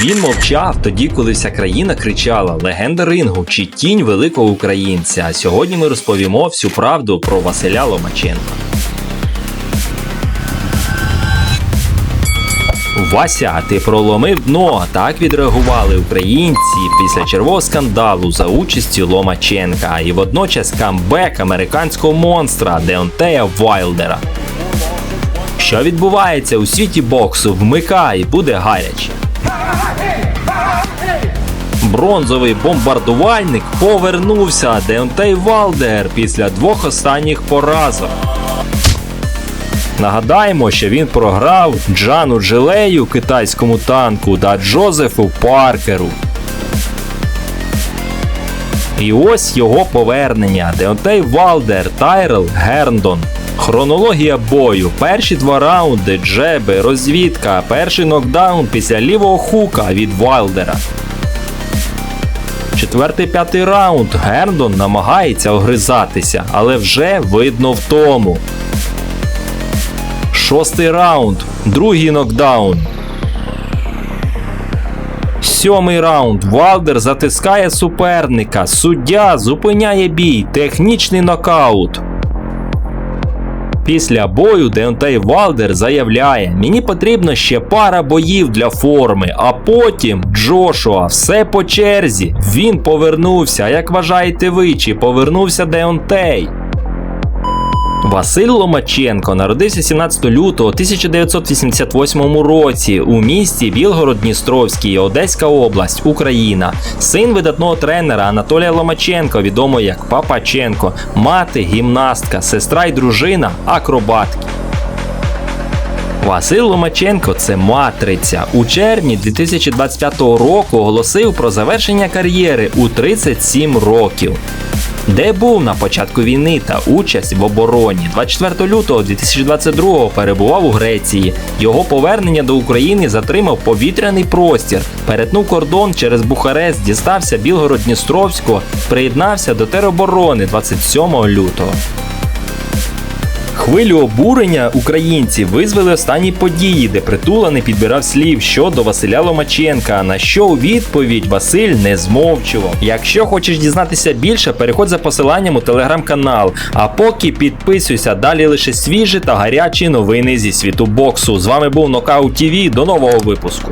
Він мовчав тоді, коли вся країна кричала Легенда рингу чи тінь великого українця. А сьогодні ми розповімо всю правду про Василя Ломаченка. Вася, ти проломив дно. Так відреагували українці після червого скандалу за участі Ломаченка і водночас камбек американського монстра Деонтея Вайлдера. Що відбувається у світі боксу? Вмикай, буде гаряче. Бронзовий бомбардувальник повернувся Деонтей Валдер після двох останніх поразок. Нагадаємо, що він програв Джану Джилею китайському танку та Джозефу Паркеру. І ось його повернення. Деонтей Валдер, Тайрел Герндон. Хронологія бою. Перші два раунди, джеби, розвідка, перший нокдаун після лівого хука від Вайлдера. Четвертий п'ятий раунд Герндон намагається огризатися, але вже видно в тому. Шостий раунд, другий нокдаун. Сьомий раунд. Валдер затискає суперника. Суддя зупиняє бій. Технічний нокаут. Після бою Деонтей Валдер заявляє: мені потрібно ще пара боїв для форми, а потім Джошуа, все по черзі. Він повернувся. Як вважаєте ви, чи повернувся Деонтей? Василь Ломаченко народився 17 лютого 1988 році у місті Білгород-Дністровський, Одеська область, Україна. Син видатного тренера Анатолія Ломаченко, відомо як Папаченко, мати гімнастка, сестра й дружина акробатки. Василь Ломаченко це матриця. У червні 2025 року оголосив про завершення кар'єри у 37 років. Де був на початку війни та участь в обороні 24 лютого 2022 перебував у Греції. Його повернення до України затримав повітряний простір, перетнув кордон через Бухарест, дістався Білгород-Дністровського, приєднався до тероборони 27 лютого. Хвилю обурення українців визвали останні події, де притула не підбирав слів щодо Василя Ломаченка. На що у відповідь Василь не змовчував. Якщо хочеш дізнатися більше, переходь за посиланням у телеграм-канал. А поки підписуйся, далі лише свіжі та гарячі новини зі світу боксу. З вами був Нокаут ТВ. До нового випуску.